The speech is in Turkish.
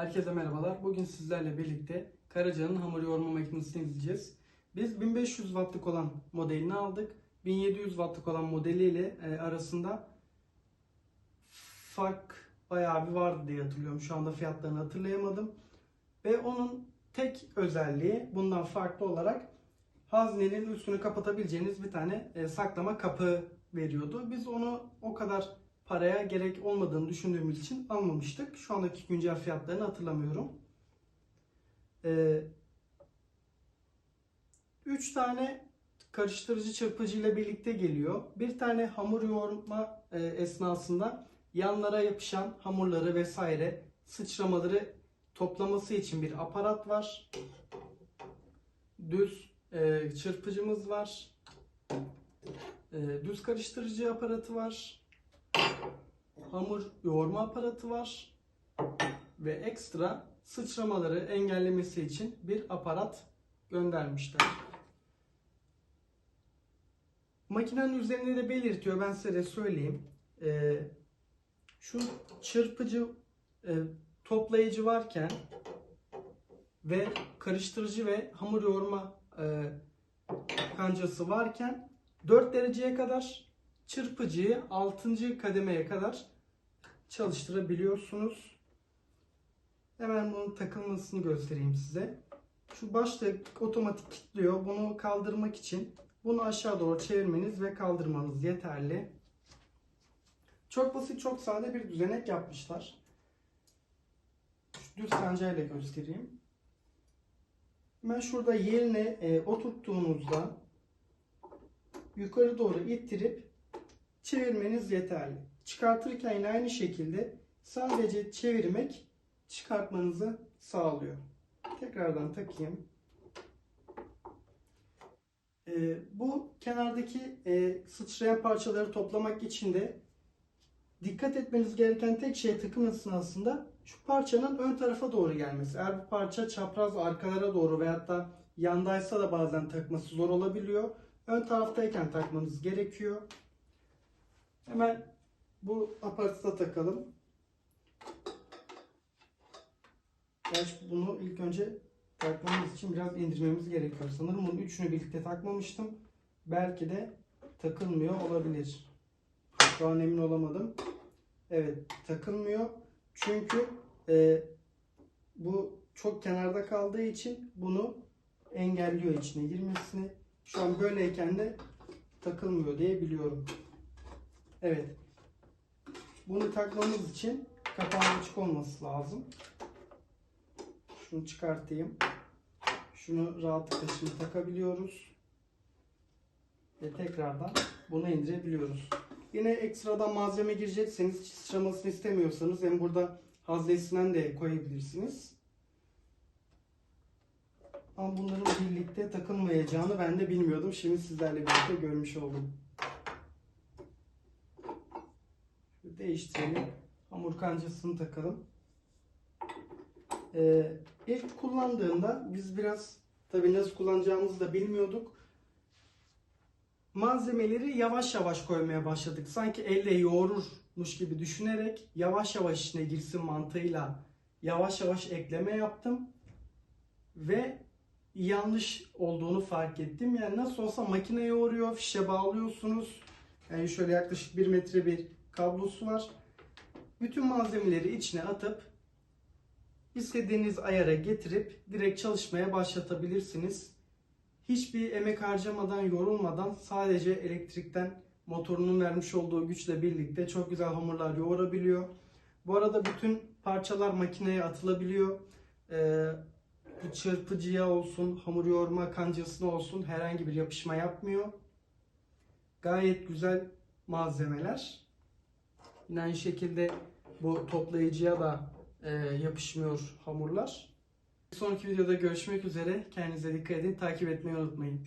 Herkese merhabalar. Bugün sizlerle birlikte Karaca'nın hamur yoğurma makinesini izleyeceğiz. Biz 1500 wattlık olan modelini aldık. 1700 wattlık olan modeliyle e, arasında fark bayağı bir vardı diye hatırlıyorum. Şu anda fiyatlarını hatırlayamadım. Ve onun tek özelliği bundan farklı olarak haznenin üstünü kapatabileceğiniz bir tane e, saklama kapağı veriyordu. Biz onu o kadar paraya gerek olmadığını düşündüğümüz için almamıştık. Şu andaki güncel fiyatlarını hatırlamıyorum. Ee, üç tane karıştırıcı çırpıcı ile birlikte geliyor. Bir tane hamur yoğurma e, esnasında yanlara yapışan hamurları vesaire sıçramaları toplaması için bir aparat var. Düz e, çırpıcımız var. E, düz karıştırıcı aparatı var hamur yoğurma aparatı var ve ekstra sıçramaları engellemesi için bir aparat göndermişler. Makinenin üzerinde de belirtiyor. Ben size de söyleyeyim. Ee, şu çırpıcı e, toplayıcı varken ve karıştırıcı ve hamur yoğurma e, kancası varken 4 dereceye kadar çırpıcıyı 6. kademeye kadar çalıştırabiliyorsunuz. Hemen bunun takılmasını göstereyim size. Şu başta otomatik kilitliyor. Bunu kaldırmak için bunu aşağı doğru çevirmeniz ve kaldırmanız yeterli. Çok basit, çok sade bir düzenek yapmışlar. Şu düz kancayla göstereyim. Hemen şurada yerine e, oturttuğunuzda yukarı doğru ittirip çevirmeniz yeterli. Çıkartırken yine aynı şekilde sadece çevirmek çıkartmanızı sağlıyor. Tekrardan takayım. Ee, bu kenardaki e, sıçrayan parçaları toplamak için de dikkat etmeniz gereken tek şey takım esnasında şu parçanın ön tarafa doğru gelmesi. Eğer bu parça çapraz arkalara doğru veyahut da yandaysa da bazen takması zor olabiliyor. Ön taraftayken takmanız gerekiyor. Hemen bu aparatı da takalım. Gerçi bunu ilk önce takmamız için biraz indirmemiz gerekiyor. Sanırım bunun üçünü birlikte takmamıştım. Belki de takılmıyor olabilir. Şu an emin olamadım. Evet takılmıyor. Çünkü e, bu çok kenarda kaldığı için bunu engelliyor içine girmesini. Şu an böyleyken de takılmıyor diye biliyorum. Evet. Bunu takmamız için kapağın açık olması lazım. Şunu çıkartayım. Şunu rahatlıkla şimdi takabiliyoruz. Ve tekrardan bunu indirebiliyoruz. Yine ekstradan malzeme girecekseniz sıçramasını istemiyorsanız hem burada haznesinden de koyabilirsiniz. Ama bunların birlikte takılmayacağını ben de bilmiyordum. Şimdi sizlerle birlikte görmüş oldum. Değiştirelim. Hamur kancasını takalım. Ee, ilk kullandığımda biz biraz tabii nasıl kullanacağımızı da bilmiyorduk. Malzemeleri yavaş yavaş koymaya başladık. Sanki elle yoğururmuş gibi düşünerek yavaş yavaş içine girsin mantığıyla yavaş yavaş ekleme yaptım. Ve yanlış olduğunu fark ettim. Yani nasıl olsa makine yoğuruyor, fişe bağlıyorsunuz. Yani şöyle yaklaşık 1 metre bir kablosu var. Bütün malzemeleri içine atıp istediğiniz ayara getirip direkt çalışmaya başlatabilirsiniz. Hiçbir emek harcamadan, yorulmadan sadece elektrikten motorunun vermiş olduğu güçle birlikte çok güzel hamurlar yoğurabiliyor. Bu arada bütün parçalar makineye atılabiliyor. Ee, çırpıcıya olsun, hamur yoğurma kancasına olsun herhangi bir yapışma yapmıyor. Gayet güzel malzemeler. Yine aynı şekilde bu toplayıcıya da e, yapışmıyor hamurlar. Bir sonraki videoda görüşmek üzere. Kendinize dikkat edin. Takip etmeyi unutmayın.